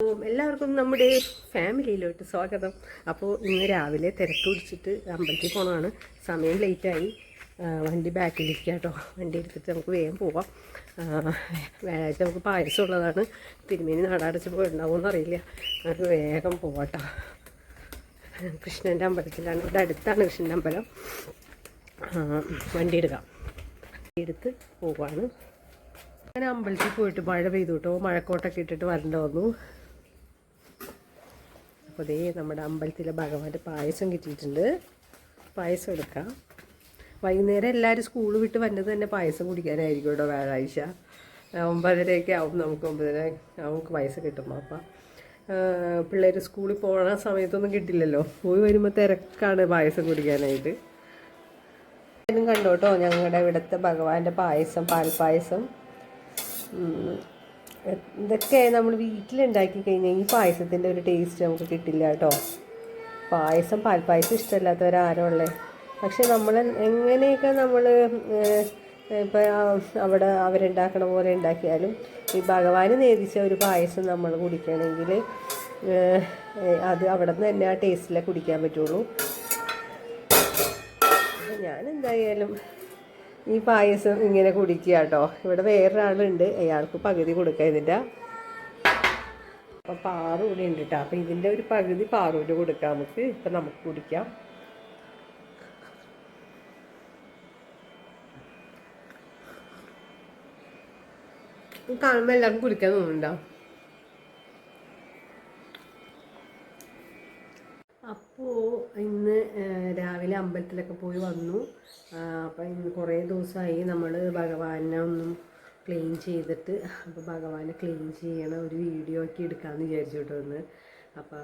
എല്ലാവർക്കും നമ്മുടെ ഫാമിലിയിലോട്ട് സ്വാഗതം. അപ്പോൾ ഇന്ന് രാവിലെ തിരക്ക് പിടിച്ചിട്ട് അമ്പലത്തിൽ പോകണമാണ് സമയം ലേറ്റായി. വണ്ടി ബാക്കിലിരിക്കുക കേട്ടോ വണ്ടി എടുത്തിട്ട് നമുക്ക് വേഗം പോവാം. വ്യാഴാഴ്ച നമുക്ക് പായസം ഉള്ളതാണ്. തിരുമേനി നാടടച്ച് പോയിട്ടുണ്ടാവുമെന്ന് അറിയില്ല നമുക്ക് വേഗം പോവാട്ടോ. കൃഷ്ണന്റെ അമ്പലത്തിലാണ്. ഇവിടെ അടുത്താണ് കൃഷ്ണന്റെ അമ്പലം. വണ്ടി എടുക്കാം. എടുത്ത് പോവാണ്. ഞാൻ അമ്പലത്തിൽ പോയിട്ട് മഴ പെയ്തു കേട്ടോ മഴക്കോട്ടൊക്കെ ഇട്ടിട്ട് വരണ്ട വന്നു. അപ്പോൾ ഇതേ നമ്മുടെ അമ്പലത്തിലെ ഭഗവാന്റെ പായസം കിട്ടിയിട്ടുണ്ട്. പായസം എടുക്കാം. വൈകുന്നേരം എല്ലാവരും സ്കൂൾ വിട്ട് വന്നത് തന്നെ പായസം കുടിക്കാനായിരിക്കും കേട്ടോ വ്യാഴാഴ്ച. ഒമ്പതരയൊക്കെ ആവും നമുക്ക് ഒമ്പതര നമുക്ക് പായസം കിട്ടുമ്പോൾ അപ്പം പിള്ളേർ സ്കൂളിൽ പോകണ സമയത്തൊന്നും കിട്ടില്ലല്ലോ. പോയി വരുമ്പോൾ തിരക്കാണ് പായസം കുടിക്കാനായിട്ട്. എല്ലാവരും കണ്ടോ കേട്ടോ ഞങ്ങളുടെ ഇവിടുത്തെ ഭഗവാന്റെ പായസം പാൽപ്പായസം. ഇതൊക്കെ നമ്മൾ വീട്ടിലുണ്ടാക്കി കഴിഞ്ഞാൽ ഈ പായസത്തിന്റെ ഒരു ടേസ്റ്റ് നമുക്ക് കിട്ടില്ല കേട്ടോ. പായസം പാൽപ്പായസം ഇഷ്ടമല്ലാത്തവരാരോ ഉള്ളത് പക്ഷെ നമ്മൾ എങ്ങനെയൊക്കെ നമ്മൾ ഇപ്പം അവിടെ അവരുണ്ടാക്കണ പോലെ ഉണ്ടാക്കിയാലും ഈ ഭഗവാന് നേദിച്ച ഒരു പായസം നമ്മൾ കുടിക്കണമെങ്കിൽ അത് അവിടെ നിന്ന് തന്നെ ആ ടേസ്റ്റിലെ കുടിക്കാൻ പറ്റുള്ളൂ. ഞാൻ എന്തായാലും ഈ പായസം ഇങ്ങനെ കുടിക്കുക കേട്ടോ ഇവിടെ വേറൊരാളുണ്ട്. അയാൾക്ക് പകുതി കൊടുക്കുക ഇതിന്റെ. അപ്പം പാറു കൂടി ഉണ്ട് കേട്ടോ. അപ്പം ഇതിന്റെ ഒരു പകുതി പാറുവിന് കൊടുക്കാം നമുക്ക്. ഇപ്പം നമുക്ക് കുടിക്കാം. കാണുമ്പോൾ എല്ലാവർക്കും കുടിക്കാൻ തോന്നുന്നുണ്ടോ? അപ്പോൾ ഇന്ന് രാവിലെ അമ്പലത്തിലൊക്കെ പോയി വന്നു. അപ്പോൾ ഇന്ന് കുറേ ദിവസമായി നമ്മൾ ഭഗവാനെ ഒന്നും ക്ലീൻ ചെയ്തിട്ട് അപ്പോൾ ഭഗവാനെ ക്ലീൻ ചെയ്യണ ഒരു വീഡിയോ ഒക്കെ എടുക്കാമെന്ന് വിചാരിച്ചു കേട്ടോ ഒന്ന് അപ്പം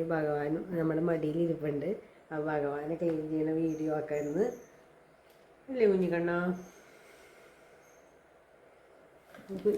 ഈ ഭഗവാനും നമ്മുടെ മടിയിൽ ഇരിപ്പുണ്ട്. അപ്പോൾ ഭഗവാനെ ക്ലീൻ ചെയ്യണ വീഡിയോ ഒക്കെ ഇന്ന്. അല്ലേ കുഞ്ഞിക്കണ്ണ? നമുക്ക്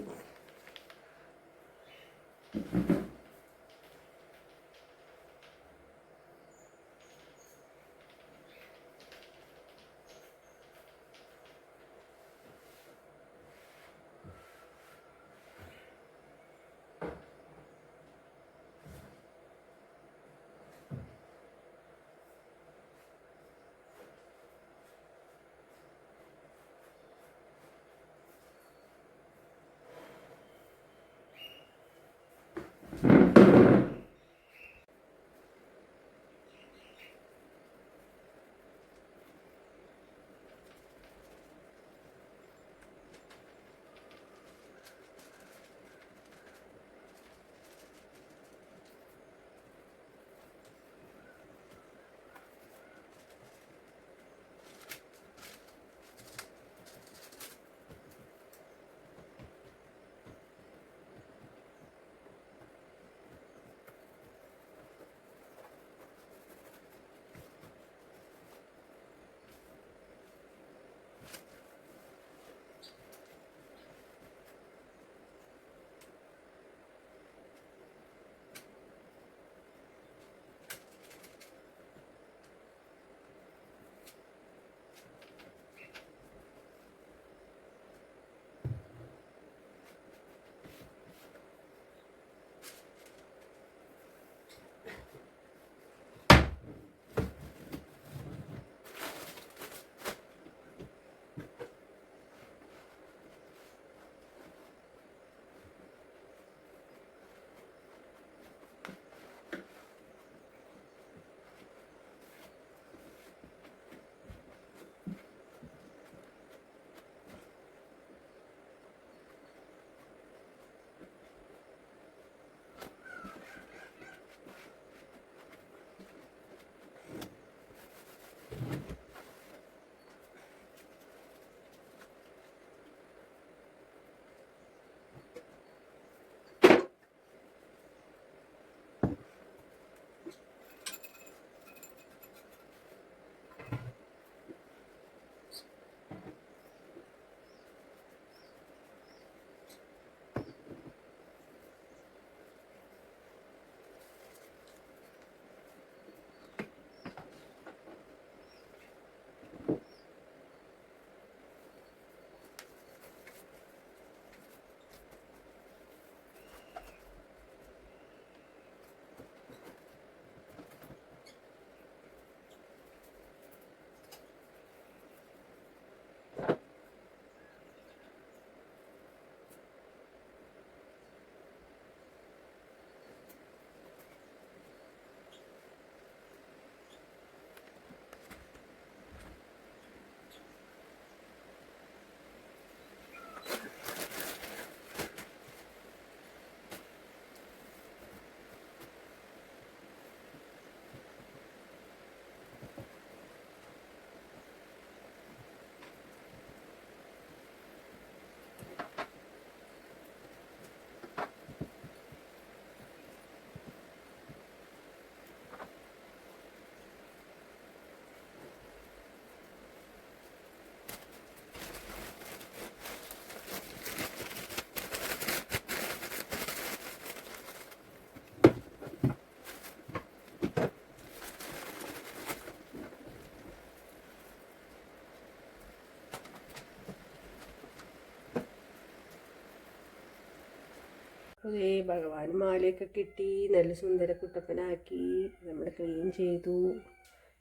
അതേ ഭഗവാൻ മാലയൊക്കെ കിട്ടി നല്ല സുന്ദര കുട്ടപ്പനാക്കി നമ്മൾ ക്ലീൻ ചെയ്തു.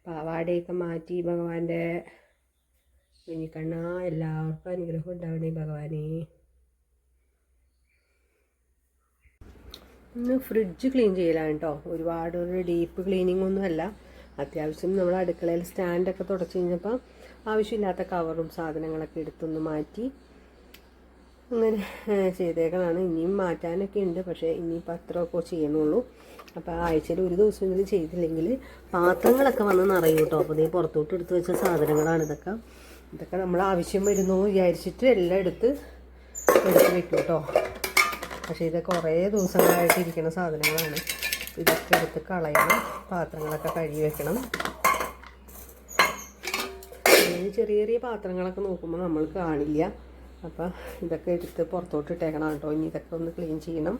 പാവാടയൊക്കെ മാറ്റി ഭഗവാന്റെ കുഞ്ഞിക്കണ്ണ എല്ലാവർക്കും അനുഗ്രഹം ഉണ്ടാവണേ ഭഗവാനെ. ഇന്ന് ഫ്രിഡ്ജ് ക്ലീൻ ചെയ്യലാണ് കേട്ടോ ഒരുപാട് ഒരു ഡീപ്പ് ക്ലീനിങ് ഒന്നുമല്ല അത്യാവശ്യം നമ്മൾ അടുക്കളയിൽ സ്റ്റാൻഡൊക്കെ തുടച്ച് കഴിഞ്ഞപ്പോൾ ആവശ്യമില്ലാത്ത കവറും സാധനങ്ങളൊക്കെ എടുത്തൊന്ന് മാറ്റി അങ്ങനെ ചെയ്തേക്കണാണ് ഇനിയും മാറ്റാനൊക്കെ ഉണ്ട്. പക്ഷേ ഇനിയിപ്പോൾ അത്രയൊക്കെ ചെയ്യണുള്ളൂ. അപ്പോൾ ആഴ്ചയിൽ ഒരു ദിവസമെങ്കിലും ചെയ്തില്ലെങ്കിൽ പാത്രങ്ങളൊക്കെ വന്ന് നിറയും കേട്ടോ. അപ്പോൾ ഇതേ പുറത്തോട്ട് എടുത്ത് വെച്ച സാധനങ്ങളാണ് ഇതൊക്കെ. ഇതൊക്കെ നമ്മൾ ആവശ്യം വരുന്നു വിചാരിച്ചിട്ട് എല്ലാം എടുത്ത് എടുത്ത് വെക്കും കേട്ടോ. പക്ഷേ ഇത് കുറേ ദിവസങ്ങളായിട്ട് ഇരിക്കുന്ന സാധനങ്ങളാണ്. ഇതൊക്കെ എടുത്ത് കളയണം. പാത്രങ്ങളൊക്കെ കഴുകി വെക്കണം. ചെറിയ ചെറിയ പാത്രങ്ങളൊക്കെ നോക്കുമ്പോൾ നമ്മൾ കാണില്ല. അപ്പം ഇതൊക്കെ എടുത്ത് പുറത്തോട്ട് ഇട്ടേക്കണം കേട്ടോ. ഇനി ഇതൊക്കെ ഒന്ന് ക്ലീൻ ചെയ്യണം.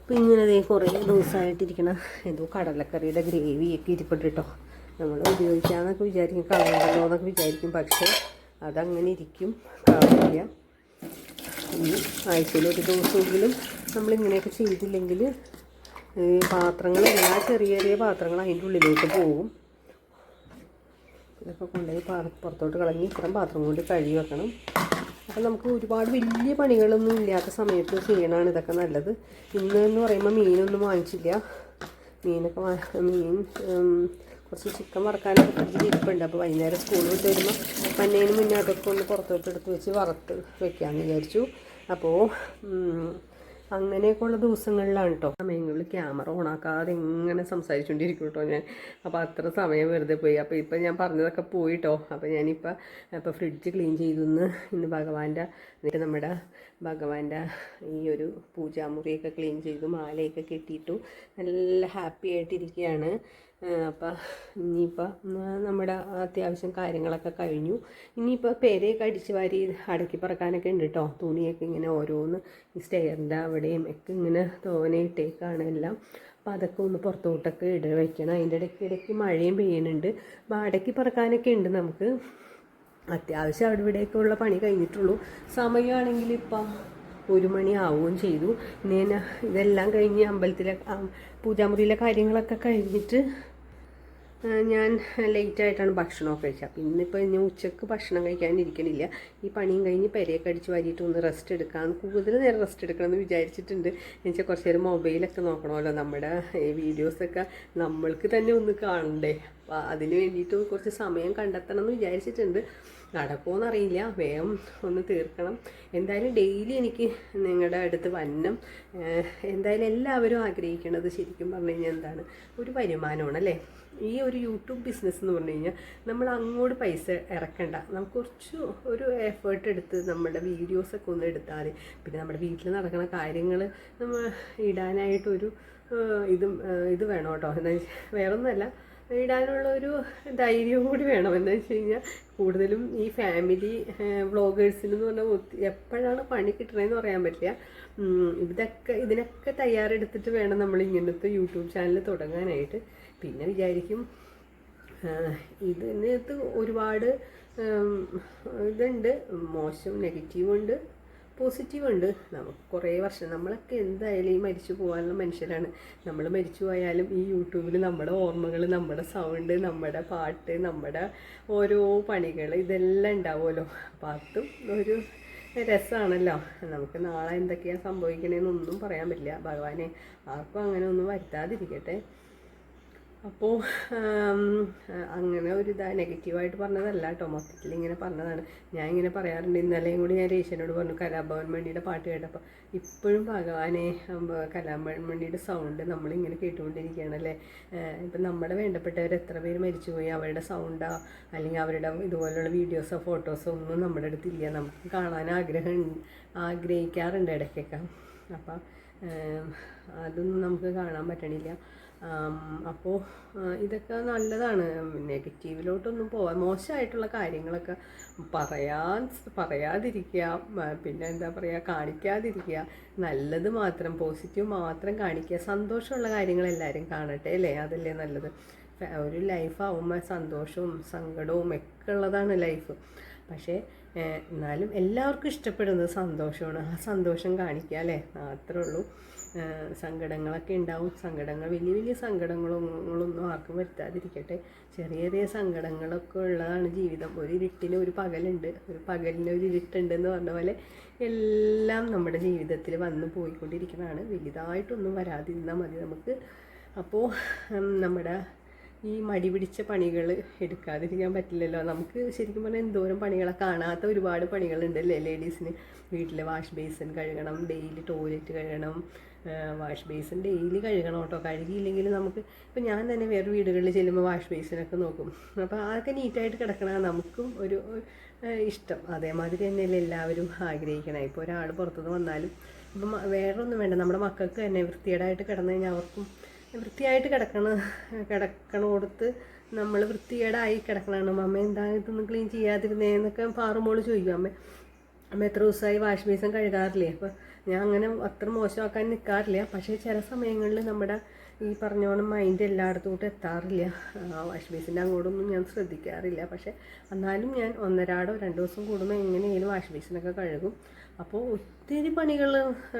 അപ്പം ഇങ്ങനെ കുറേ ദിവസമായിട്ടിരിക്കണ എന്തോ കടലക്കറിയുടെ ഗ്രേവിയൊക്കെ ഇരിപ്പുണ്ട് കേട്ടോ. നമ്മൾ ഉപയോഗിക്കാമെന്നൊക്കെ വിചാരിക്കും കളയണ്ടല്ലോ എന്നൊക്കെ വിചാരിക്കും. പക്ഷേ അതങ്ങനെ ഇരിക്കും കളയില്ല ഇനി ആഴ്ചയിൽ ഒരു ദിവസമെങ്കിലും നമ്മളിങ്ങനെയൊക്കെ ചെയ്തില്ലെങ്കിൽ പാത്രങ്ങൾ എല്ലാ ചെറിയ ചെറിയ പാത്രങ്ങൾ അതിന്റെ ഉള്ളിലേക്ക് പോകും ഇതൊക്കെ കൊണ്ടുപോയി പുറത്തോട്ട് കളഞ്ഞ് ഇത്തരം പാത്രം കൊണ്ട് കഴുകി വെക്കണം. അപ്പം നമുക്ക് ഒരുപാട് വലിയ പണികളൊന്നും ഇല്ലാത്ത സമയത്ത് ചെയ്യണമാണ് ഇതൊക്കെ നല്ലത്. ഇന്ന് എന്ന് പറയുമ്പോൾ മീനൊന്നും വാങ്ങിച്ചില്ല. മീനൊക്കെ മീൻ കുറച്ച് ചിക്കൻ വറക്കാനൊക്കെ ഫ്രിഡ്ജിൽ ഇരിപ്പുണ്ട്. അപ്പോൾ വൈകുന്നേരം സ്കൂളിൽ വിട്ട് വരുമ്പോൾ മന്നേന് മുന്നേ അതൊക്കെ ഒന്ന് പുറത്തോട്ട് എടുത്ത് വെച്ച് വറുത്ത് വെക്കാമെന്ന് വിചാരിച്ചു. അപ്പോൾ അങ്ങനെയൊക്കെയുള്ള ദിവസങ്ങളിലാണ് കേട്ടോ സമയങ്ങളിൽ ക്യാമറ ഓണാക്കാതെ ഇങ്ങനെ സംസാരിച്ചുകൊണ്ടിരിക്കും കേട്ടോ ഞാൻ. അപ്പോൾ അത്ര സമയം വെറുതെ പോയി. അപ്പോൾ ഇപ്പം ഞാൻ പറഞ്ഞതൊക്കെ പോയിട്ടോ അപ്പോൾ ഞാനിപ്പോൾ ഇപ്പോൾ ഫ്രിഡ്ജ് ക്ലീൻ ചെയ്തു ഇന്ന് ഇന്ന് ഭഗവാന്റെ എന്നിട്ട് നമ്മുടെ ഭഗവാന്റെ ഈ ഒരു പൂജാമുറിയൊക്കെ ക്ലീൻ ചെയ്തു മാലയൊക്കെ കെട്ടിയിട്ടു നല്ല ഹാപ്പി ആയിട്ടിരിക്കുകയാണ് അപ്പം ഇനിയിപ്പോൾ നമ്മുടെ അത്യാവശ്യം കാര്യങ്ങളൊക്കെ കഴിഞ്ഞു. ഇനിയിപ്പോൾ പേരെ അടിച്ച് വാരി അടക്കി പറക്കാനൊക്കെ ഉണ്ട് കേട്ടോ തുണിയൊക്കെ ഇങ്ങനെ ഓരോന്ന് ഈ സ്റ്റെയറിന്റെ അവിടെയും ഒക്കെ ഇങ്ങനെ തോനയിട്ടേക്കാണ് എല്ലാം. അപ്പോൾ അതൊക്കെ ഒന്ന് പുറത്തോട്ടൊക്കെ ഇട വയ്ക്കണം അതിന്റെ ഇടയ്ക്ക് ഇടയ്ക്ക് മഴയും പെയ്യുന്നുണ്ട് അപ്പോൾ അടക്കി പറക്കാനൊക്കെ ഉണ്ട് നമുക്ക്. അത്യാവശ്യം അവിടെ ഇവിടെയൊക്കെ ഉള്ള പണി കഴിഞ്ഞിട്ടുള്ളൂ. സമയമാണെങ്കിൽ ഇപ്പം ഒരു മണി ആവുകയും ചെയ്തു. ഇനി ഇതെല്ലാം കഴിഞ്ഞ് അമ്പലത്തിലെ പൂജാമുറിയിലെ കാര്യങ്ങളൊക്കെ കഴിഞ്ഞിട്ട് ഞാൻ ലേറ്റായിട്ടാണ് ഭക്ഷണമൊക്കെ കഴിച്ചത്. അപ്പം ഇന്നിപ്പോൾ ഞാൻ ഉച്ചയ്ക്ക് ഭക്ഷണം കഴിക്കാനിരിക്കണില്ല. ഈ പണിയും കഴിഞ്ഞ് പെരയൊക്കെ അടിച്ച് വാരിയിട്ട് ഒന്ന് റെസ്റ്റ് എടുക്കാം കൂടുതൽ നേരം റെസ്റ്റ് എടുക്കണമെന്ന് വിചാരിച്ചിട്ടുണ്ട്. എന്നുവെച്ചാൽ കുറച്ച് നേരം മൊബൈലൊക്കെ നോക്കണമല്ലോ. നമ്മുടെ ഈ വീഡിയോസൊക്കെ നമ്മൾക്ക് തന്നെ ഒന്ന് കാണണ്ടേ? അപ്പോൾ അതിന് വേണ്ടിയിട്ട് കുറച്ച് സമയം കണ്ടെത്തണം എന്ന് വിചാരിച്ചിട്ടുണ്ട്. നടക്കുമോയെന്നറിയില്ല വേഗം ഒന്ന് തീർക്കണം. എന്തായാലും ഡെയിലി എനിക്ക് നിങ്ങളുടെ അടുത്ത് വന്നം. എന്തായാലും എല്ലാവരും ആഗ്രഹിക്കുന്നത് ശരിക്കും പറഞ്ഞു കഴിഞ്ഞാൽ എന്താണ്? ഒരു വരുമാനമാണ് അല്ലേ? ഈ ഒരു യൂട്യൂബ് ബിസിനസ് എന്ന് പറഞ്ഞു കഴിഞ്ഞാൽ നമ്മൾ അങ്ങോട്ട് പൈസ ഇറക്കണ്ട. നമുക്ക് കുറച്ച് ഒരു എഫേർട്ട് എടുത്ത് നമ്മുടെ വീഡിയോസൊക്കെ ഒന്ന് എടുത്താൽ പിന്നെ നമ്മുടെ വീട്ടിൽ നടക്കുന്ന കാര്യങ്ങൾ നമ്മൾ ഇടാനായിട്ടൊരു ഇതും ഇത് വേണം കേട്ടോ. എന്താ വേറൊന്നുമല്ല. ഇടാനുള്ള ഒരു ധൈര്യവും കൂടി വേണം. എന്താ വെച്ച് കഴിഞ്ഞാൽ കൂടുതലും ഈ ഫാമിലി വ്ളോഗേഴ്സിനെന്ന് പറഞ്ഞാൽ ഒത്തി- എപ്പോഴാണ് പണി കിട്ടണതെന്ന് പറയാൻ പറ്റില്ല. ഇതൊക്കെ ഇതിനൊക്കെ തയ്യാറെടുത്തിട്ട് വേണം നമ്മൾ ഇങ്ങനത്തെ യൂട്യൂബ് ചാനൽ തുടങ്ങാനായിട്ട്. പിന്നെ വിചാരിക്കും ഇതിനകത്ത് ഒരുപാട് ഇതുണ്ട് മോശം നെഗറ്റീവ് ഉണ്ട് പോസിറ്റീവ് ഉണ്ട്. നമുക്ക് കുറേ വർഷം നമ്മളൊക്കെ എന്തായാലും ഈ മരിച്ചു പോകാനുള്ള മനുഷ്യരാണ്. നമ്മൾ മരിച്ചു പോയാലും ഈ യൂട്യൂബിൽ നമ്മുടെ ഓർമ്മകൾ നമ്മുടെ സൗണ്ട് നമ്മുടെ പാട്ട് നമ്മുടെ ഓരോ പണികൾ ഇതെല്ലാം ഉണ്ടാവുമല്ലോ. അപ്പോൾ അതും ഒരു രസമാണല്ലോ. നമുക്ക് നാളെ എന്തൊക്കെയാണ് സംഭവിക്കണേന്നൊന്നും പറയാൻ പറ്റില്ല. ഭഗവാനെ ആർക്കും അങ്ങനെ ഒന്നും വരുത്താതിരിക്കട്ടെ. അപ്പോൾ അങ്ങനെ ഒരു ഇതാ നെഗറ്റീവായിട്ട് പറഞ്ഞതല്ല കേട്ടോ. മൊത്തത്തിൽ ഇങ്ങനെ പറഞ്ഞതാണ്. ഞാൻ ഇങ്ങനെ പറയാറുണ്ട്. ഇന്നലെയും കൂടി ഞാൻ രേഷനോട് പറഞ്ഞു കലാഭവൻ മണിയുടെ പാട്ട് കേട്ടപ്പോൾ ഇപ്പോഴും ഭഗവാനെ കലാഭവൻ മണിയുടെ സൗണ്ട് നമ്മളിങ്ങനെ കേട്ടുകൊണ്ടിരിക്കുകയാണല്ലേ? ഇപ്പം നമ്മുടെ വേണ്ടപ്പെട്ടവർ എത്ര പേര് മരിച്ചുപോയി? അവരുടെ സൗണ്ടോ അല്ലെങ്കിൽ അവരുടെ ഇതുപോലെയുള്ള വീഡിയോസോ ഫോട്ടോസോ ഒന്നും നമ്മുടെ അടുത്തില്ല. നമുക്ക് കാണാൻ ആഗ്രഹം ആഗ്രഹിക്കാറുണ്ട് ഇടയ്ക്കൊക്കെ. അപ്പം അതൊന്നും നമുക്ക് കാണാൻ പറ്റണില്ല. അപ്പോൾ ഇതൊക്കെ നല്ലതാണ്. നെഗറ്റീവിലോട്ടൊന്നും പോവാൻ മോശമായിട്ടുള്ള കാര്യങ്ങളൊക്കെ പറയാൻ പറയാതിരിക്കുക. പിന്നെ എന്താ പറയുക കാണിക്കാതിരിക്കുക. നല്ലത് മാത്രം പോസിറ്റീവ് മാത്രം കാണിക്കുക. സന്തോഷമുള്ള കാര്യങ്ങൾ എല്ലാവരും കാണട്ടെ അല്ലേ? അതല്ലേ നല്ലത്. ഒരു ലൈഫാവുമ്പോൾ സന്തോഷവും സങ്കടവും ഒക്കെ ഉള്ളതാണ് ലൈഫ്. പക്ഷേ എന്നാലും എല്ലാവർക്കും ഇഷ്ടപ്പെടുന്നത് സന്തോഷമാണ്. ആ സന്തോഷം കാണിക്കുക അല്ലേ? അത്രേ ഉള്ളൂ. സങ്കടങ്ങളൊക്കെ ഉണ്ടാവും. സങ്കടങ്ങൾ വലിയ വലിയ സങ്കടങ്ങളൊന്നും ആർക്കും വരുത്താതിരിക്കട്ടെ. ചെറിയ ചെറിയ സങ്കടങ്ങളൊക്കെ ഉള്ളതാണ് ജീവിതം. ഒരു ഇരുട്ടിന് ഒരു പകലുണ്ട്. ഒരു പകലിന് ഒരു ഇരുട്ടുണ്ട് എന്ന് പറഞ്ഞ പോലെ എല്ലാം നമ്മുടെ ജീവിതത്തിൽ വന്ന് പോയിക്കൊണ്ടിരിക്കുന്നതാണ്. വലുതായിട്ടൊന്നും വരാതിരുന്നാൽ മതി നമുക്ക്. അപ്പോൾ നമ്മുടെ ഈ മടി പിടിച്ച പണികൾ എടുക്കാതിരിക്കാൻ പറ്റില്ലല്ലോ. നമുക്ക് ശരിക്കും പറഞ്ഞാൽ എന്തോരം പണികളെ. കാണാത്ത ഒരുപാട് പണികളുണ്ടല്ലേ ലേഡീസിന് വീട്ടിലെ വാഷ് ബേസിൻ കഴുകണം ഡെയിലി ടോയ്ലറ്റ് കഴുകണം വാഷ് ബേസിൻ ഡെയിലി കഴുകണം കേട്ടോ. കഴുകിയില്ലെങ്കിൽ നമുക്ക് ഇപ്പം ഞാൻ തന്നെ വേറെ വീടുകളിൽ ചെല്ലുമ്പോൾ വാഷ് ബേസിനൊക്കെ നോക്കും. അപ്പോൾ അതൊക്കെ നീറ്റായിട്ട് കിടക്കണ നമുക്കും ഒരു ഇഷ്ടം. അതേമാതിരി തന്നെയല്ലേ എല്ലാവരും ആഗ്രഹിക്കണം. ഇപ്പോൾ ഒരാൾ പുറത്തുനിന്ന് വന്നാലും ഇപ്പം വേറൊന്നും വേണ്ട. നമ്മുടെ മക്കൾക്ക് തന്നെ വൃത്തികേടായിട്ട് കിടന്നു കഴിഞ്ഞാൽ അവർക്കും വൃത്തിയായിട്ട് കിടക്കണ. കൊടുത്ത് നമ്മൾ വൃത്തികേടായി കിടക്കണതാണ് അമ്മ എന്താ ഇതൊന്നും ക്ലീൻ ചെയ്യാതിരുന്നേന്നൊക്കെ പാറുമ്പോൾ ചോദിക്കും. അമ്മ അമ്മ എത്ര ദിവസമായി വാഷ് ബേസിൻ കഴുകാറില്ലേ? അപ്പോൾ ഞാൻ അങ്ങനെ അത്ര മോശമാക്കാൻ നിൽക്കാറില്ല പക്ഷേ ചില സമയങ്ങളിൽ നമ്മുടെ ഈ പറഞ്ഞോണം മൈൻഡ് എല്ലായിടത്തും കൂട്ട് എത്താറില്ല വാഷ് ബേസിന്റെ അങ്ങോട്ടൊന്നും ഞാൻ ശ്രദ്ധിക്കാറില്ല. പക്ഷേ എന്നാലും ഞാൻ ഒന്നരാടോ രണ്ട് ദിവസം കൂടുമ്പോൾ എങ്ങനെയെങ്കിലും വാഷ് ബേസിനൊക്കെ കഴുകും. അപ്പോൾ ഒത്തിരി പണികൾ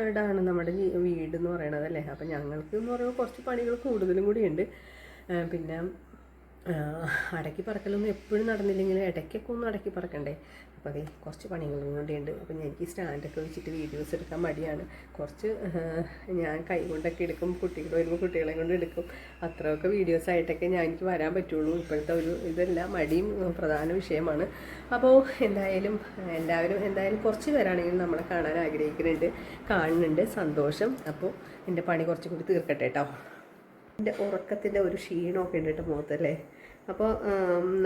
ഇടാണ് നമ്മുടെ വീട് എന്ന് പറയണത് അല്ലേ അപ്പം ഞങ്ങൾക്ക് എന്ന് പറയുമ്പോൾ കുറച്ച് പണികൾ കൂടുതലും കൂടിയുണ്ട് പിന്നെ അടക്കി പറക്കലൊന്നും എപ്പോഴും നടന്നില്ലെങ്കിൽ ഇടയ്ക്കൊക്കെ ഒന്ന് അടക്കി പറക്കണ്ടേ അപ്പോൾ അതേ കുറച്ച് പണികളും കൂടിയുണ്ട്. അപ്പോൾ എനിക്ക് സ്റ്റാൻഡൊക്കെ വെച്ചിട്ട് വീഡിയോസ് എടുക്കാൻ മടിയാണ്. കുറച്ച് ഞാൻ കൈ കൊണ്ടൊക്കെ എടുക്കും കുട്ടികൾ വരുമ്പോൾ കുട്ടികളെ കൊണ്ട് എടുക്കും. അത്രയൊക്കെ വീഡിയോസ് ആയിട്ടൊക്കെ ഞാൻ എനിക്ക് വരാൻ പറ്റുള്ളൂ. ഇപ്പോഴത്തെ ഒരു ഇതെല്ലാം മടിയും പ്രധാന വിഷയമാണ്. അപ്പോൾ എന്തായാലും എല്ലാവരും എന്തായാലും കുറച്ച് പേരാണെങ്കിലും നമ്മളെ കാണാൻ ആഗ്രഹിക്കുന്നുണ്ട് കാണുന്നുണ്ട്. സന്തോഷം. അപ്പോൾ എന്റെ പണി കുറച്ചും കൂടി തീർക്കട്ടെ കേട്ടോ. എന്റെ ഉറക്കത്തിന്റെ ഒരു ക്ഷീണമൊക്കെ ഉണ്ട് കേട്ടോ മുഖത്തല്ലേ? അപ്പോൾ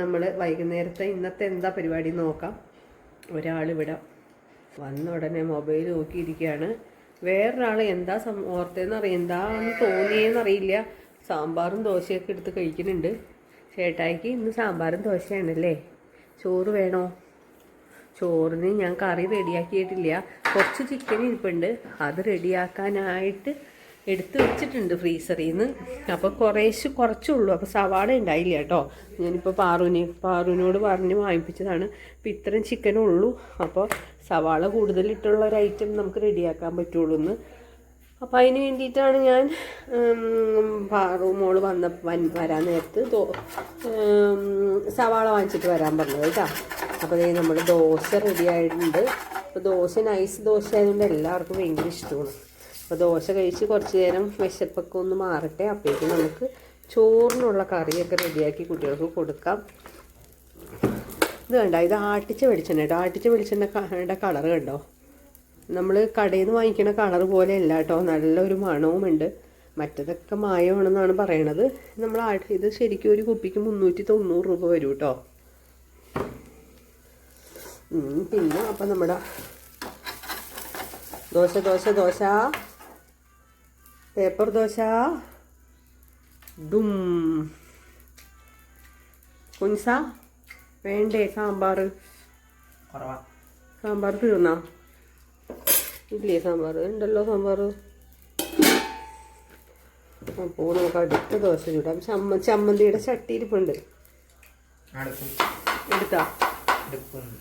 നമ്മൾ വൈകുന്നേരത്തെ ഇന്നത്തെ എന്താ പരിപാടി നോക്കാം. ഒരാളിവിടെ വന്ന ഉടനെ മൊബൈൽ നോക്കിയിരിക്കുകയാണ്. വേറൊരാൾ എന്താ സം ഓർത്തതെന്നറിയാം എന്താന്ന് തോന്നിയെന്നറിയില്ല സാമ്പാറും ദോശയൊക്കെ എടുത്ത് കഴിക്കുന്നുണ്ട്. ചേട്ടായിക്ക് ഇന്ന് സാമ്പാറും ദോശയാണല്ലേ? ചോറ് വേണോ? ചോറിന് ഞാൻ കറി റെഡിയാക്കിയിട്ടില്ല. കുറച്ച് ചിക്കൻ ഇരിപ്പുണ്ട്. അത് റെഡിയാക്കാനായിട്ട് എടുത്ത് വെച്ചിട്ടുണ്ട് ഫ്രീസറിൽ നിന്ന് അപ്പോൾ കുറേശ്ശെ കുറച്ചുള്ളൂ അപ്പോൾ സവാള ഉണ്ടായില്ല കേട്ടോ. ഞാനിപ്പോൾ പാറുവിനെ പാറുവിനോട് പറഞ്ഞ് വാങ്ങിപ്പിച്ചതാണ്. അപ്പോൾ ഇത്രയും ചിക്കനേ ഉള്ളൂ. അപ്പോൾ സവാള കൂടുതലിട്ടുള്ള ഒരു ഐറ്റം നമുക്ക് റെഡിയാക്കാൻ പറ്റുള്ളൂ എന്ന് അപ്പോൾ അതിന് വേണ്ടിയിട്ടാണ് ഞാൻ പാറു മോൾ വന്ന വൻ- വരാൻ നേരത്ത് ദോ സവാള വാങ്ങിച്ചിട്ട് വരാൻ പറഞ്ഞത് കേട്ടോ. അപ്പോൾ ദേ നമ്മുടെ ദോശ റെഡി ആയിട്ടുണ്ട്. അപ്പോൾ ദോശ നൈസ് ദോശ ആയതുകൊണ്ട് എല്ലാവർക്കും ഭയങ്കര ഇഷ്ടമാണ്. അപ്പോൾ ദോശ കഴിച്ച് കുറച്ച് നേരം വിശപ്പൊക്കെ ഒന്ന് മാറട്ടെ. അപ്പോഴേക്കും നമുക്ക് ചോറിനുള്ള കറിയൊക്കെ റെഡിയാക്കി കുട്ടികൾക്ക് കൊടുക്കാം. ഇത് കണ്ടോ? ഇത് ആട്ടിച്ച വെളിച്ചെണ്ണ കേട്ടോ. ആട്ടിച്ച വെളിച്ചെണ്ണ കളർ കണ്ടോ നമ്മൾ കടയിൽ നിന്ന് വാങ്ങിക്കുന്ന കളർ പോലെ അല്ല കേട്ടോ. നല്ലൊരു മണവുമുണ്ട്. മറ്റതൊക്കെ മായമാണെന്നാണ് പറയണത്. നമ്മൾ ഇത് ശരിക്കും ഒരു കുപ്പിക്ക് മുന്നൂറ്റി തൊണ്ണൂറ് രൂപ വരും കേട്ടോ. പിന്നെ അപ്പം നമ്മുടെ ദോശ ദോശ ദോശ. പേപ്പർ ദോശ. ഡും കുൻസ. വേണ്ടേ സാമ്പാർ? സാമ്പാർ തീർന്നാ? ഇല്ലേ സാമ്പാർ? ഉണ്ടല്ലോ സാമ്പാർ. അപ്പോൾ നമുക്ക് അടുത്ത ദോശ ചൂടാം. ചമ്മ ചമ്മന്തിയുടെ ചട്ടി ഇരിപ്പുണ്ട്. അടുക്കും. എടുത്താ? എടുക്കും.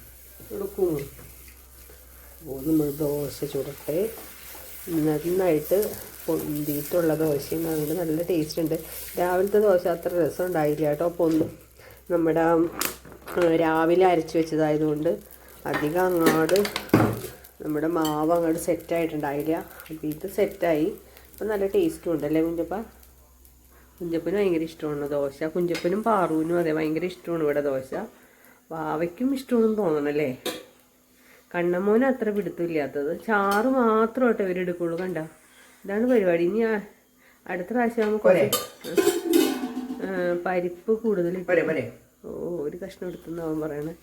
എടുക്കും. അപ്പോൾ നമ്മൾ ദോശ ചുടട്ടെ. നന്നായിട്ട് പൊന്തിയിട്ടുള്ള ദോശയും അതുകൊണ്ട് നല്ല ടേസ്റ്റ് ഉണ്ട് രാവിലത്തെ ദോശ അത്ര രസം ഉണ്ടായില്ല കേട്ടോ. ഒന്ന് നമ്മുടെ രാവിലെ അരച്ച് വെച്ചതായതുകൊണ്ട് അധികം അങ്ങോട്ട് നമ്മുടെ മാവ് അങ്ങോട്ട് സെറ്റായിട്ടുണ്ടായില്ല അപ്പോൾ ഇത് സെറ്റായി അപ്പോൾ നല്ല ടേസ്റ്റും ഉണ്ടല്ലേ കുഞ്ചപ്പ കുഞ്ചപ്പന് ഭയങ്കര ഇഷ്ടമാണ് ദോശ. കുഞ്ചപ്പനും പാറുവിനും അതെ ഭയങ്കര ഇഷ്ടമാണ് ഇവിടെ ദോശ. വാവയ്ക്കും ഇഷ്ടമാണെന്ന് തോന്നണല്ലേ കണ്ണമ്മോന് അത്ര പിടുത്തമില്ലാത്തത്. ചാറ് മാത്രമായിട്ട് ഇവരെടുക്കുള്ളൂ കണ്ട? ഇതാണ് പരിപാടി. ഇനി അടുത്ത പ്രാവശ്യം ആകുമ്പോൾ പരിപ്പ് കൂടുതൽ ഓ ഒരു കഷ്ണം എടുത്തെന്നാവും പറയണേ.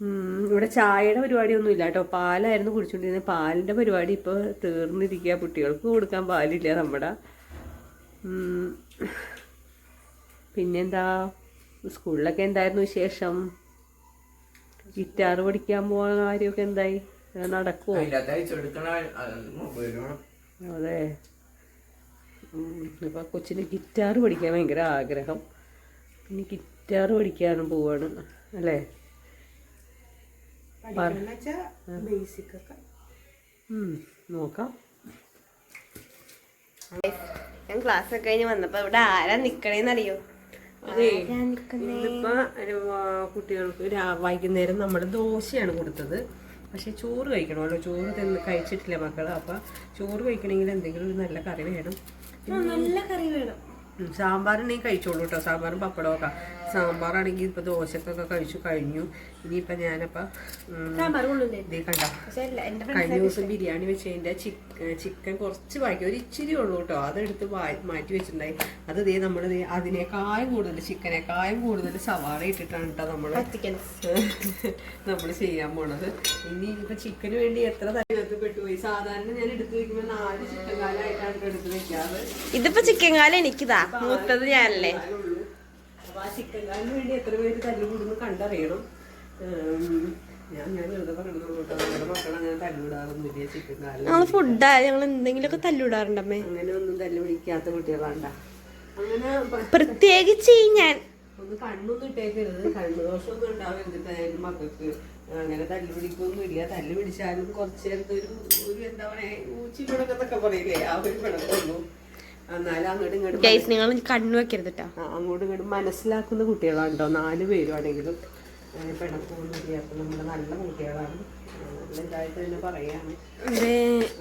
ഉം, ഇവിടെ ചായയുടെ പരിപാടി ഒന്നും ഇല്ല കേട്ടോ. പാലായിരുന്നു കുടിച്ചുകൊണ്ടിരുന്നത് പാലിന്റെ പരിപാടി ഇപ്പോൾ തീർന്നിരിക്കുക കുട്ടികൾക്ക് കൊടുക്കാൻ പാലില്ല നമ്മുടെ. പിന്നെന്താ? സ്കൂളിലൊക്കെ എന്തായിരുന്നു വിശേഷം? ഗിറ്റാർ പഠിക്കാൻ പോകുന്ന കാര്യമൊക്കെ എന്തായി? നടക്കുമോ അതെ. അപ്പോൾ കൊച്ചിന് ഗിറ്റാർ പഠിക്കാൻ ഭയങ്കര ആഗ്രഹം. പിന്നെ ഗിറ്റാർ പഠിക്കാനും പോവാണ് അല്ലേ? നോക്കാം. ഞാൻ ക്ലാസ് ഒക്കെ കഴിഞ്ഞ് വന്നപ്പോ ഇവിടെ ആരാ നിക്കണേന്ന് അറിയോ അതെ ഇന്നിപ്പോ കുട്ടികൾക്ക് വൈകുന്നേരം നമ്മൾ ദോശയാണ് കൊടുത്തത്. പക്ഷെ ചോറ് കഴിക്കണമല്ലോ. ചോറ് തിന്ന് കഴിച്ചിട്ടില്ല മക്കൾ അപ്പോൾ ചോറ് കഴിക്കണമെങ്കിൽ എന്തെങ്കിലും ഒരു നല്ല കറി വേണം. നല്ല കറി വേണം. സാമ്പാറുണ്ടെങ്കിൽ കഴിച്ചോളൂ കേട്ടോ സാമ്പാറും പപ്പടമൊക്കെ സാമ്പാറാണെങ്കിൽ ഇപ്പൊ ദോശക്കൊക്കെ കഴിച്ചു കഴിഞ്ഞു. ഇനിയിപ്പൊ ഞാനപ്പോ ഉം, സാമ്പാർ കൊള്ളില്ലേ ദേ കണ്ട? പക്ഷെ അല്ല എന്റെ കഴിഞ്ഞ ദിവസം ബിരിയാണി വെച്ചതിന്റെ ചിക്കൻ കുറച്ച് ബാക്കി ഒരു ഇച്ചിരി ഉള്ളൂ കേട്ടോ. അതെടുത്ത് മാറ്റി വെച്ചിട്ടുണ്ടായി. അത് ദേ നമ്മൾ അതിനേക്കാളും കൂടുതൽ ചിക്കനേക്കാളും കൂടുതൽ സവാള ഇട്ടിട്ടാണ് കേട്ടോ നമ്മൾ നമ്മൾ നമ്മൾ ചെയ്യാൻ പോണത്. ഇനി ഇപ്പൊ ചിക്കന് വേണ്ടി എത്ര തരത്തിൽ പെട്ടുപോയി സാധാരണ ഞാൻ എടുത്തു വെക്കുമ്പോ നാല് ചിക്കൻ കാലായിട്ടാണ് ട്ടോ എടുത്ത് വെക്കാറ്. ഇതിപ്പോ ചിക്കൻ കാലം എനിക്കിതാ. മൂത്തത് ഞാനല്ലേ. കാലിന് വേണ്ടി എത്ര പേര് തല്ലുകൂടുന്നു കണ്ടറിയണം. ഞാൻ ഞാൻ വെറുതെ പറഞ്ഞു കേട്ടോ. നമ്മുടെ മക്കൾ അങ്ങനെ തല്ലുവിടാറൊന്നുമില്ല ചിക്കൻ കാലിന് ഞങ്ങൾ ഫുഡാ ഞങ്ങൾ എന്തെങ്കിലുമൊക്കെ തല്ലുവിടാറുണ്ടമ്മേ അങ്ങനെ ഒന്നും തല്ലുപിടിക്കാത്ത കുട്ടികളാണ്ട. അങ്ങനെ പ്രത്യേകിച്ച് ഞാൻ ഒന്ന് കണ്ണൊന്നും ഇട്ടേക്കരുത്. കണ്ണു ദോഷമൊന്നും ഉണ്ടാവരുതിട്ടായാലും മക്കൾക്ക്. അങ്ങനെ തല്ലു പിടിക്കൊന്നും ഇല്ല. തല്ലു പിടിച്ചാലും കുറച്ച് നേരത്തെ ഒരു ഒരു എന്താ പറയാ ഊച്ചി പിണക്കെന്നൊക്കെ പറയില്ലേ? ആ ഒരു ഇങ്ങോട്ടും ഗൈസ് നിങ്ങൾ കണ്ണു വെക്കരുത് കേട്ടോ അങ്ങോട്ടും ഇങ്ങോട്ടും മനസ്സിലാക്കുന്ന കുട്ടികളാണല്ലോ നാല് പേരുവാണെങ്കിലും കുട്ടികളാണ്.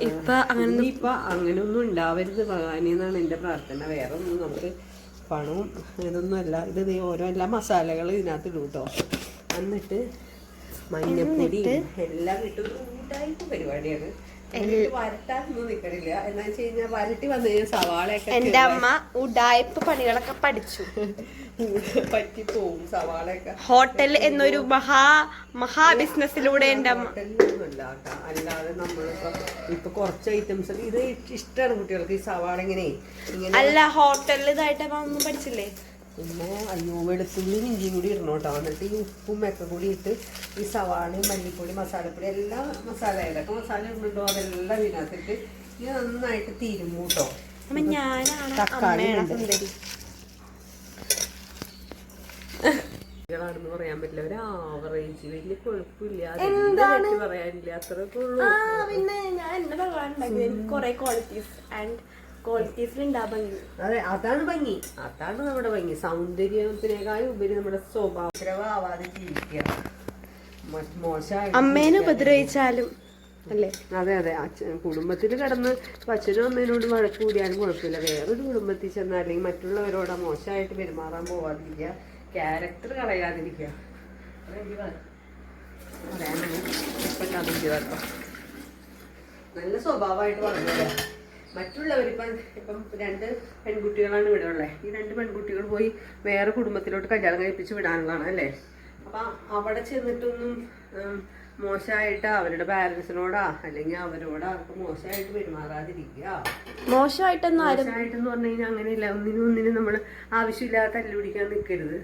ഇപ്പൊ അങ്ങനെ ഇനിയിപ്പൊ അങ്ങനെയൊന്നും ഉണ്ടാവരുത് ഭഗവാനി എന്നാണ് എന്റെ പ്രാർത്ഥന. വേറെ ഒന്നും നമുക്ക് പണവും ഇതൊന്നും അല്ല. ഇത് ഓരോ എല്ലാ മസാലകളും ഇതിനകത്ത് ഇടും കേട്ടോ എന്നിട്ട് മഞ്ഞപ്പൊടി എല്ലാം ഇട്ട് ഒരു കൂട്ടായിട്ട് പരിപാടിയാണ്. എന്റെ അമ്മ ഉടായ്പ പണികളൊക്കെ പഠിച്ചു. ഹോട്ടൽ എന്നൊരു മഹാ മഹാ ബിസിനസ്സിലൂടെ എന്റെ അമ്മ. അല്ലാതെ നമ്മളിപ്പോ ഇപ്പൊ കുറച്ച് ഐറ്റംസ് ഇത് ഇഷ്ടമാണ് കുട്ടികൾക്ക് ഈ സവാള ഇങ്ങനെ അല്ല ഹോട്ടലിൽ ഇതായിട്ട് അമ്മ ഒന്നും പഠിച്ചില്ലേ? പിന്നെ അയ്യോ വെളുത്തുള്ളിയും ഇഞ്ചിയും കൂടി ഇടണം കേട്ടോ. എന്നിട്ട് ഈ ഉപ്പും ഒക്കെ കൂടി ഇട്ട് ഈ സവാളയും മല്ലിപ്പൊടി മസാലപ്പൊടി എല്ലാ മസാല ഏതൊക്കെ മസാല ഇടുന്നുണ്ടോ അതെല്ലാം ഇതിനകത്തിട്ട് ഇത് നന്നായിട്ട് തീരും കേട്ടോ. തക്കാളി കുട്ടികളാണെന്ന് പറയാൻ പറ്റില്ല. ഒരു ആവറേജ് വലിയ കുഴപ്പമില്ല. എന്താണ്? പറയാനില്ല. ആ പിന്നെ ഞാൻ എന്റെ ഭഗവാൻ എനിക്ക് കുറെ ക്വാളിറ്റീസ് ആൻഡ് അതെ അതാണ് ഭംഗി. അതാണ് നമ്മുടെ ഭംഗി. സൗന്ദര്യത്തിനേക്കാളും ഉപരി നമ്മുടെ സ്വഭാവമാവാതെ ജീവിക്കുക അമ്മേനെ ഉപദ്രവിച്ചാലും അല്ലേ? അതെ അതെ. അച്ഛൻ കുടുംബത്തിൽ കിടന്ന് അച്ഛനും അമ്മേനോട് വഴക്ക് കൂടിയാലും കുഴപ്പമില്ല. വേറൊരു കുടുംബത്തിൽ ചെന്നാൽ അല്ലെങ്കിൽ മറ്റുള്ളവരോട് മോശമായിട്ട് പെരുമാറാൻ പോവാതിരിക്കുക. ക്യാരക്ടർ കളയാതിരിക്കുക. നല്ല സ്വഭാവമായിട്ട് വളർന്നില്ല മറ്റുള്ളവരിപ്പം ഇപ്പം രണ്ട് പെൺകുട്ടികളാണ് ഇവിടെ ഉള്ളത് ഈ രണ്ട് പെൺകുട്ടികൾ പോയി വേറെ കുടുംബത്തിലോട്ട് കല്യാണം കഴിപ്പിച്ച് വിടാനുള്ളതാണ് അല്ലേ? അപ്പം അവിടെ ചെന്നിട്ടൊന്നും മോശമായിട്ട് അവരുടെ പാരൻസിനോടാ അല്ലെങ്കിൽ അവരോടാ അവർക്ക് മോശമായിട്ട് പെരുമാറാതിരിക്കുക. മോശമായിട്ടൊന്നും മോശമായിട്ടെന്ന് പറഞ്ഞു കഴിഞ്ഞാൽ അങ്ങനെയില്ല. ഒന്നിനും ഒന്നിനും നമ്മൾ ആവശ്യമില്ലാതെ തല്ലുപിടിക്കാൻ നിൽക്കരുത്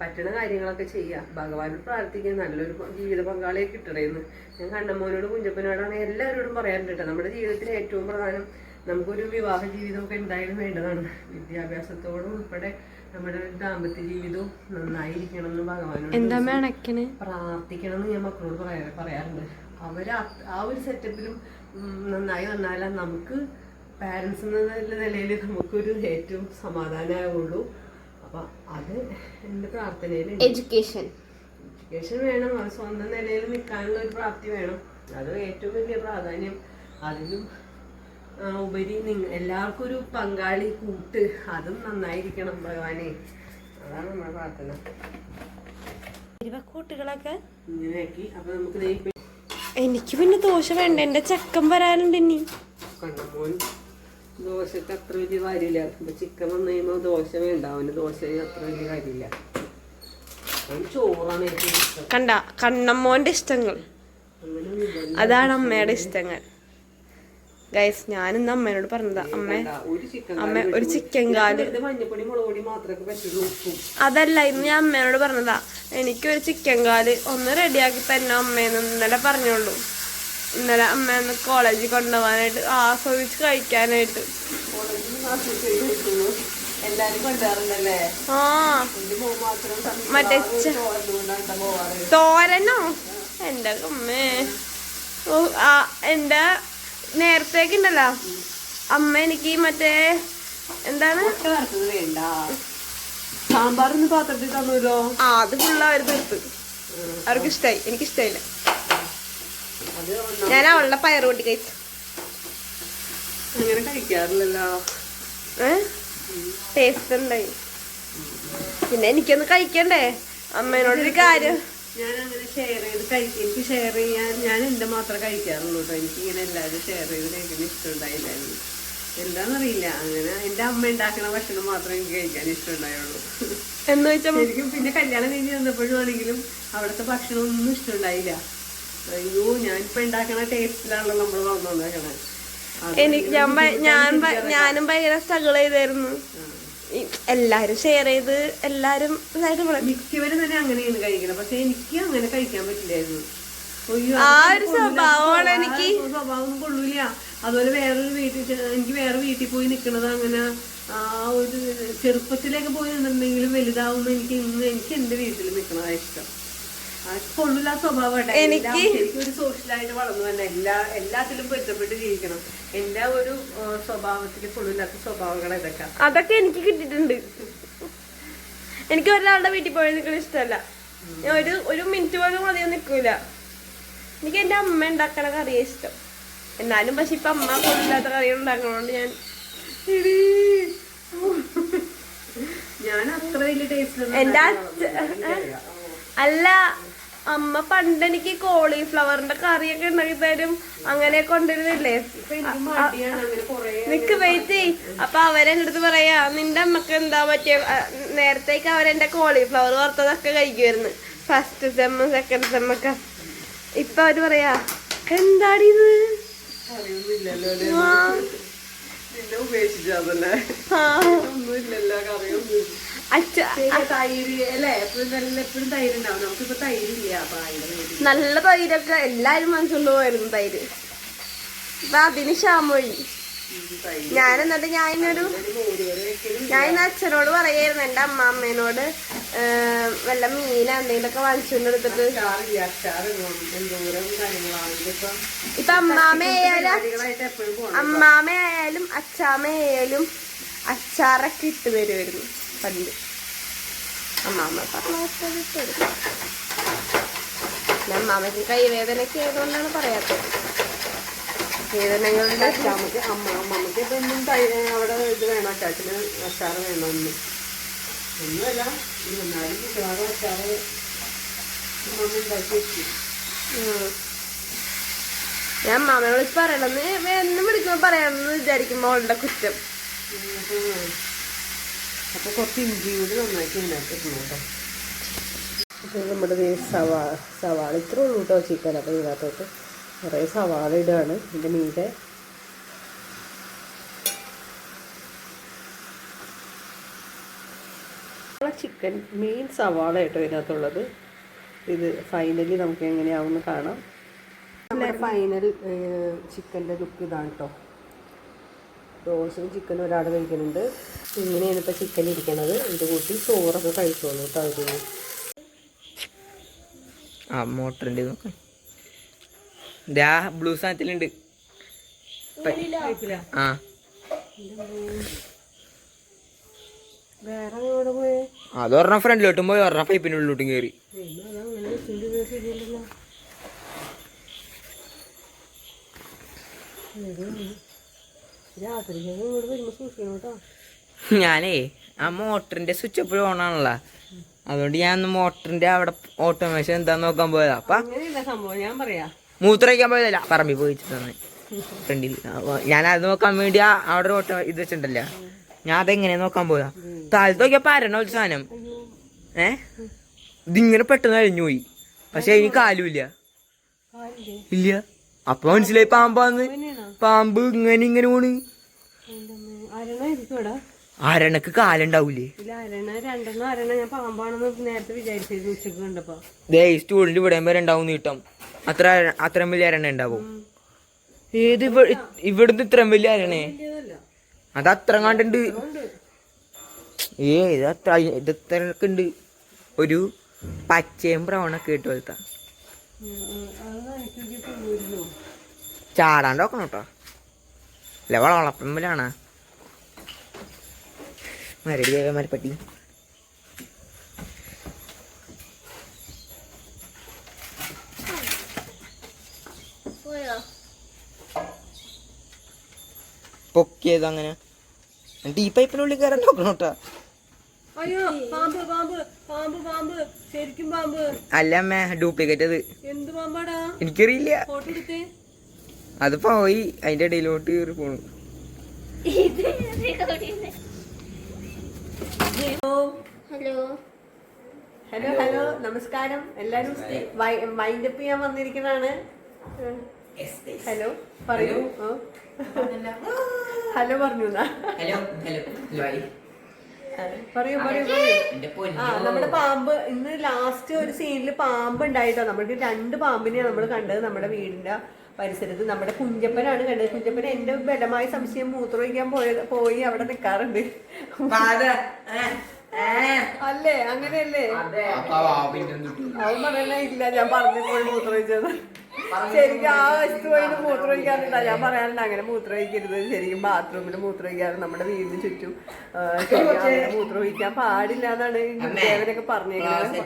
പറ്റണ കാര്യങ്ങളൊക്കെ ചെയ്യുക ഭഗവാനെ പ്രാർത്ഥിക്കുക നല്ലൊരു ജീവിത പങ്കാളിയെ കിട്ടണേന്ന്. ഞാൻ കണ്ണമ്മോനോട് കുഞ്ഞപ്പനോടാണ് എല്ലാവരോടും പറയാറുണ്ട് കേട്ടോ. നമ്മുടെ ജീവിതത്തിൽ ഏറ്റവും പ്രധാനം നമുക്കൊരു വിവാഹ ജീവിതമൊക്കെ എന്തായാലും വേണ്ടതാണ്. വിദ്യാഭ്യാസത്തോടും ഉൾപ്പെടെ നമ്മുടെ ദാമ്പത്യ ജീവിതവും നന്നായിരിക്കണം എന്ന് ഭഗവാനോട് പ്രാർത്ഥിക്കണം എന്ന് ഞാൻ മക്കളോട് പറയാ പറയാറുണ്ട്. അവർ ആ ഒരു സെറ്റപ്പിലും നന്നായി വന്നാല നമുക്ക് പാരൻസ് എന്ന നിലയിൽ നമുക്കൊരു ഏറ്റവും സമാധാനമാവുള്ളൂ അപ്പം അത് എന്റെ പ്രാർത്ഥനയിൽ എഡ്യൂക്കേഷൻ എഡ്യൂക്കേഷൻ വേണം. അത് സ്വന്തം നിലയിൽ നിൽക്കാനുള്ള ഒരു പ്രാപ്തി വേണം. അത് ഏറ്റവും വലിയ പ്രാധാന്യം. അതിലും ഉപരി നിങ്ങൾ എല്ലാവർക്കും ഒരു പങ്കാളി കൂട്ട്. അതും നന്നായിരിക്കണം ഭഗവാനെ. അതാണ് നമ്മുടെ പ്രാർത്ഥന. കൂട്ടുകളൊക്കെ ഇങ്ങനെയാക്കി. അപ്പൊ നമുക്ക് എനിക്ക് പിന്നെ ദോശ വേണ്ട. എന്റെ ചക്കൻ വരാനുണ്ട് ഇനി. കണ്ണമോൻ ദോശക്ക് അത്ര വലിയ കാര്യമില്ല. ഇപ്പൊ ചിക്കൻ വന്നു കഴിയുമ്പോൾ ദോശ വേണ്ട. അവന് ദോശ അത്ര വലിയ കാര്യമില്ല. ചോറാണ് കണ്ട കണ്ണമ്മോന്റെ ഇഷ്ടങ്ങൾ. അതാണ് അമ്മയുടെ ഇഷ്ടങ്ങൾ. ഗൈസ് ഞാൻ ഇന്ന് അമ്മേനോട് പറഞ്ഞതാ അമ്മ അമ്മ ഒരു ചിക്കൻ കാൽ. അതല്ല ഇന്ന് ഞാൻ അമ്മേനോട് പറഞ്ഞതാ എനിക്കൊരു ചിക്കൻ കാൽ ഒന്ന് റെഡിയാക്കി തന്നെ അമ്മേന്ന് ഇന്നലെ പറഞ്ഞോളൂ ഇന്നലെ അമ്മേന്ന് കോളേജിൽ കൊണ്ടുപോകാനായിട്ട് ആസ്വദിച്ച് കഴിക്കാനായിട്ട്. ആ. മറ്റേ തോരനോ? എന്റെ അമ്മേ. എന്റെ നേരത്തേക്ക് ഉണ്ടല്ലോ അമ്മ എനിക്ക് മറ്റേ എന്താണ്? സാമ്പാറിന്ന് പാത്രത്തിൽ തന്നല്ലോ ആ അത് ഫുള്ള് അവർ തീർത്ത്. അവർക്ക് ഇഷ്ടായി എനിക്ക് ഇഷ്ടായില്ല ഞാൻ അവളുടെ പയർ കൂട്ടി കഴിച്ചു. അങ്ങനെ കഴിക്കാറില്ലല്ലോ. ടേസ്റ്റ് ഉണ്ടായി. പിന്നെ എനിക്കൊന്ന് കഴിക്കണ്ടേ? അമ്മേനോടൊരു കാര്യം. ഞാൻ അങ്ങനെ ഷെയർ ചെയ്ത് കഴിക്കും. എനിക്ക് ഷെയർ ചെയ്യാൻ ഞാൻ എന്റെ മാത്രമേ കഴിക്കാറുള്ളൂ കേട്ടോ എനിക്ക് ഇങ്ങനെ എല്ലാവരും ഷെയർ ചെയ്ത് കഴിക്കുന്ന ഇഷ്ടമുണ്ടായില്ലായിരുന്നു. എന്താണെന്നറിയില്ല അങ്ങനെ എന്റെ അമ്മ ഉണ്ടാക്കുന്ന ഭക്ഷണം മാത്രമേ എനിക്ക് കഴിക്കാൻ ഇഷ്ടമുണ്ടായുള്ളൂ. എന്ന് വെച്ചാൽ ശരിക്കും പിന്നെ കല്യാണം കഴിഞ്ഞ് വന്നപ്പോഴും ആണെങ്കിലും അവിടുത്തെ ഭക്ഷണം ഒന്നും ഇഷ്ടമുണ്ടായില്ല. അയ്യോ ഞാനിപ്പോ ഉണ്ടാക്കണ ടേസ്റ്റിലാണല്ലോ നമ്മൾ വന്നോണ്ടാക്കണേ. എനിക്ക് ഞാൻ ഞാനും ഭയങ്കര സ്ട്രഗിൾ ചെയ്തായിരുന്നു. എല്ലാരും ഷെയർ ചെയ്ത് എല്ലാരും ഇതായിട്ട് മിക്കവരും തന്നെ അങ്ങനെയാണ് കഴിക്കണം പക്ഷെ എനിക്ക് അങ്ങനെ കഴിക്കാൻ പറ്റില്ലായിരുന്നു ആ ഒരു. സ്വഭാവമാണ് എനിക്ക്. സ്വഭാവം കൊള്ളൂല അതുപോലെ വേറൊരു വീട്ടിൽ എനിക്ക് വേറെ വീട്ടിൽ പോയി നിൽക്കുന്നത് അങ്ങനെ ആ ഒരു ചെറുപ്പത്തിലേക്ക് പോയി നിന്നിട്ടുണ്ടെങ്കിലും വലുതാവുമ്പോ എനിക്ക് ഇന്ന് എനിക്ക് എന്റെ വീട്ടിൽ നിൽക്കണതാ ഇഷ്ടം എനിക്ക് ഒരു സോഷ്യലായിട്ട് വളർന്നു തന്നെ എല്ലാ എല്ലാത്തിലും പൊരുത്തപ്പെട്ട് ജീവിക്കണം. എല്ലാ ഒരു സ്വഭാവത്തിൽ കൊള്ളില്ലാത്ത സ്വഭാവങ്ങൾ ഇതൊക്കെ. അതൊക്കെ എനിക്ക് കിട്ടിയിട്ടുണ്ട്. എനിക്ക് ഒരാളുടെ വീട്ടിൽ പോയി നിൽക്കുന്ന ഇഷ്ടമല്ല. ഞാൻ ഒരു ഒരു മിനിറ്റ് പോലും അധികം നിൽക്കൂല. എനിക്ക് എന്റെ അമ്മ ഉണ്ടാക്കണ കറിയാ ഇഷ്ടം. എന്നാലും പക്ഷെ ഇപ്പൊ അമ്മ കൊള്ളില്ലാത്ത കറികൾ ഉണ്ടാക്കണോണ്ട് ഞാൻ. ഞാൻ അത്ര വലിയ ടേസ്റ്റ് എന്റെ അല്ല അമ്മ പണ്ട് എനിക്ക് കോളിഫ്ലവറിന്റെ കറിയൊക്കെ ഉണ്ടാക്കി തരും. അങ്ങനെ കൊണ്ടുവരുന്നില്ലേ? നിക്ക് വെയിറ്റ് ചെയ് അപ്പൊ അവരെന്റെ അടുത്ത് പറയാ നിന്റെ അമ്മയ്ക്ക് എന്താ പറ്റിയ? നേരത്തേക്ക് അവരെന്റെ കോളിഫ്ലവർ വറുത്തതൊക്കെ കഴിക്കുമായിരുന്നു ഫസ്റ്റ് സെമ്മ് സെക്കൻഡ് സെമ്മൊക്കെ ഇപ്പൊ അവർ പറയാ എന്താടി ഇത്? തന്നെ അല്ലേ? ആ, നിന്നെ ഉപേക്ഷിച്ചതല്ലേ ആ. ഒന്നുമില്ലല്ലോ കറിയൊന്നും. നല്ല അപ്പൊ തൈരൊക്കെ എല്ലാരും മനസ്സിലോ ആയിരുന്നു തൈര്. ഇപ്പൊ അതിന് ക്ഷാമൊഴി ഞാൻ എന്നിട്ട് ഞാൻ ഇന്നൊരു ഞാൻ ഇന്ന് അച്ഛനോട് പറയായിരുന്നു. എന്റെ അമ്മാമ്മേനോട് വല്ല മീന എന്തെങ്കിലുമൊക്കെ വലിച്ചുകൊണ്ടെടുത്തിട്ട് ഇപ്പൊ അമ്മാമ്മയായാലും അമ്മാമ്മയായാലും അച്ചാമ്മയായാലും അച്ചാറൊക്കെ ഇട്ട് തരുമായിരുന്നു പണ്ട് അമ്മാമ്മ പറഞ്ഞ ഇട്ട് തരും പിന്നെ അമ്മാമ്മയ്ക്ക് കൈവേദനയ്ക്ക് ആയതുകൊണ്ടാണ് പറയാത്തത്. വേദനകളുടെ അമ്മയ്ക്ക് അമ്മ അമ്മമ്മക്ക് ഒന്നും തൈര് അവിടെ ഇത് വേണം അച്ചാച്ചിന് അച്ചാറ് വേണമെന്ന് ഒന്നുമല്ല എന്നാലും ഉണ്ടാക്കി വെക്കും ഞാൻ മാമയോട് പറയണമെന്ന് എന്നും വിളിക്കുമ്പോ പറയണമെന്ന് വിചാരിക്കുമ്പോ അവളുടെ കുറ്റം. അപ്പൊ കുറച്ച് ഇഞ്ചി കൂടി നന്നായിട്ട് ഇതിനകത്ത് ഇടണം കേട്ടോ അപ്പോൾ നമ്മുടെ ഈ സവാ സവാള ഇത്ര ഉള്ളൂ കേട്ടോ ചിക്കൻ. അപ്പോൾ ഇതിനകത്തോട്ട് കുറേ സവാള ഇടുകയാണ് ഇതിന്റെ മീതെ. ചിക്കൻ മെയിൻ സവാള കേട്ടോ ഇതിനകത്തുള്ളത്. ഇത് ഫൈനലി നമുക്ക് എങ്ങനെയാവുമെന്ന് കാണാം. ഫൈനൽ ചിക്കന്റെ ലുക്ക് ഇതാണ് കേട്ടോ റോസും ചിക്കനും ഒരാൾ കഴിക്കുന്നുണ്ട്. ഇങ്ങനെയാണ് ഇപ്പോൾ ചിക്കൻ ഇരിക്കണത്. ഇത് കൂട്ടി ചോറൊക്കെ കഴിച്ചോളൂ കേട്ടോ ആ നോക്കാം. ദാ ബ്ലൂ സാധനത്തിലുണ്ട്. ആ. പറഞ്ഞ ഫ്രണ്ടിലോട്ടും പോയി പറഞ്ഞ പൈപ്പിന്റെ ഉള്ളിലോട്ടും കയറി Mm-hmm. രാത്രി ഇങ്ങോട്ട് വരുമ്പോൾ സൂക്ഷിക്കണം കേട്ടോ. ഞാനേ ആ മോട്ടറിന്റെ സ്വിച്ച് എപ്പോഴും ഓൺ ആണല്ലോ. അതുകൊണ്ട് ഞാൻ മോട്ടറിന്റെ അവിടെ ഓട്ടോമേഷൻ എന്താന്ന് നോക്കാൻ പോയതാ. അപ്പൊ സംഭവം. ഞാൻ പറയാ. മൂത്രയ്ക്കാൻ പോയതല്ല. പറമ്പി പോയിച്ചിട്ടാണ് ഫ്രണ്ടിൽ ഞാൻ അത് നോക്കാൻ വേണ്ടി അവിടെ ഒരു ഓട്ടോ ഇത് വെച്ചിട്ടുണ്ടല്ലോ. ഞാൻ അതെങ്ങനെ നോക്കാൻ പോയതാ? താഴത്ത് നോക്കിയപ്പോ പരണ ഒരു സാധനം. ഏ? ഇതിങ്ങനെ പെട്ടെന്ന് അഴിഞ്ഞു പോയി. പക്ഷെ ഇനി കാലുമില്ല. ഇല്ല. അപ്പൊ മനസ്സിലായി പാമ്പാന്ന്. പാമ്പ് ഇങ്ങനെ ഇങ്ങനെ പോണ് അരണക്ക് കാലുണ്ടാവൂലേ? ദേ ഈ സ്റ്റൂളിന്റെ ഇവിടെ വരെ ഉണ്ടാവും നീട്ടം. അത്ര അത്രയും വലിയ അരണ ഉണ്ടാവും. ഏത് ഇവിടുന്ന് ഇത്രയും വലിയ അരണേ അത് അത്ര കണ്ടുണ്ട്. ഏ ഇത് അത്ര ഇത് ഇത്രക്കുണ്ട് ഒരു പച്ചയും ബ്രൗണൊക്കെ ഇട്ട് പോലത്തെ. ചാടാണ്ട് നോക്കണം കേട്ടോ. അല്ല വളവളപ്പമ്പിലാണ് മരടി മരപ്പട്ടി? പൊക്കിയത് അങ്ങനെ. ഡീ ഈ പൈപ്പിനുള്ളിൽ കയറാൻ നോക്കണം കേട്ടോ. അയ്യോ പാമ്പ് പാമ്പ് പാമ്പ് പാമ്പ്. ശരിക്കും പാമ്പ്. അല്ല അമ്മേ ഡ്യൂപ്ലിക്കേറ്റ് അത്. എന്ത് പാമ്പാടാ? എനിക്കറിയില്ല. ഫോട്ടോ എടുത്തേ. അത് പോയി അതിന്റെ ഇടയിലോട്ട് കയറി പോണു. ഹലോ. ഹലോ. ഹലോ നമസ്കാരം. എല്ലാരും മൈൻഡ് അപ്പ് ചെയ്യാൻ വന്നിരിക്കുന്നതാണ്. ഹലോ പറയൂ. ഹലോ. പറഞ്ഞു. Hello hello. പറയൂ. പറയൂ പറയൂ ആ നമ്മുടെ പാമ്പ്. ഇന്ന് ലാസ്റ്റ് ഒരു സീനിൽ പാമ്പ് ഉണ്ടായിട്ടോ. നമ്മൾക്ക് രണ്ട് പാമ്പിനെയാണ് നമ്മൾ കണ്ടത് നമ്മുടെ വീടിന്റെ. പരിസരത്ത് നമ്മുടെ കുഞ്ഞപ്പനാണ് കണ്ടത്. കുഞ്ഞപ്പൻ എന്റെ ബലമായ സംശയം മൂത്രമൊഴിക്കാൻ പോയത് പോയി അവിടെ നിൽക്കാറുണ്ട് അല്ലേ? അങ്ങനെയല്ലേ? അവൻ പറയണ ഇല്ല ഞാൻ പറഞ്ഞു പോയി മൂത്രമൊഴിച്ചത്. ശരിക്കും ആ വശത്ത് മൂത്രം ഒഴിക്കാറുണ്ട്? ഞാൻ പറയാറുണ്ട് അങ്ങനെ മൂത്രമൊഴിക്കരുത് ശരിക്കും ബാത്റൂമിൽ മൂത്രമൊഴിക്കാറ് നമ്മുടെ വീടിന് ചുറ്റും മൂത്രം ഒഴിക്കാൻ പാടില്ല എന്നാണ് ദേവനൊക്കെ പറഞ്ഞേക്കുന്നത്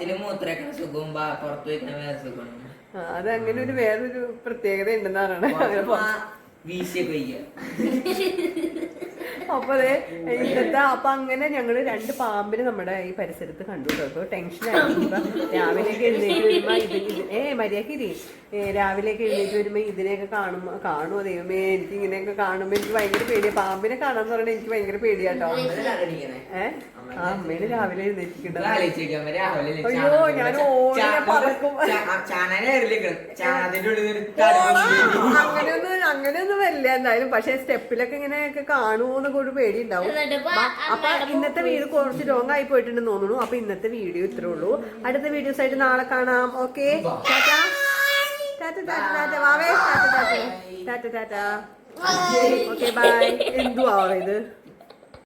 ആ, അത് അങ്ങനെ ഒരു വേറൊരു പ്രത്യേകത ഉണ്ടെന്നാണ് അങ്ങനെ പറഞ്ഞത്. വീശിയൊക്കെ അപ്പൊ അതെ ഇന്നത്തെ അപ്പൊ അങ്ങനെ ഞങ്ങൾ രണ്ട് പാമ്പിന് നമ്മുടെ ഈ പരിസരത്ത് കണ്ടു കേട്ടോ. ആയിരിക്കും രാവിലെയൊക്കെ എഴുന്നേറ്റ് വരുമ്പോ ഇത് ഇത് ഏ മര്യാദക്കിരി രാവിലെയൊക്കെ എഴുന്നേറ്റ് വരുമ്പോ ഇതിനെയൊക്കെ കാണുമ്പോ കാണുമോ ദൈവമേ? എനിക്ക് ഇങ്ങനെയൊക്കെ കാണുമ്പോ എനിക്ക് ഭയങ്കര പേടിയാ. പാമ്പിനെ കാണാന്ന് പറഞ്ഞാൽ എനിക്ക് ഭയങ്കര പേടിയാട്ടോ. ഏഹ് അമ്മേനെ രാവിലെ എഴുന്നേറ്റിട്ടുണ്ടോ അയ്യോ ഞാൻ പറക്കും. അങ്ങനെയൊന്നും അങ്ങനെയൊന്നും വരില്ല. എന്തായാലും പക്ഷെ സ്റ്റെപ്പിലൊക്കെ ഇങ്ങനെയൊക്കെ കാണുമോന്നൊക്കെ ഒരു പേടി ഉണ്ടാവും അപ്പൊ ഇന്നത്തെ വീട് കുറച്ച് ലോങ് ആയി പോയിട്ടുണ്ട് തോന്നുന്നു. അപ്പൊ ഇന്നത്തെ വീഡിയോ ഇത്രേ ഉള്ളൂ. അടുത്ത വീഡിയോസ് ആയിട്ട് നാളെ കാണാം. Okay? Tata? Tata tata tata. വാവേ tata tata. Tata tata. Okay bye എന്തുവാ ഇത്?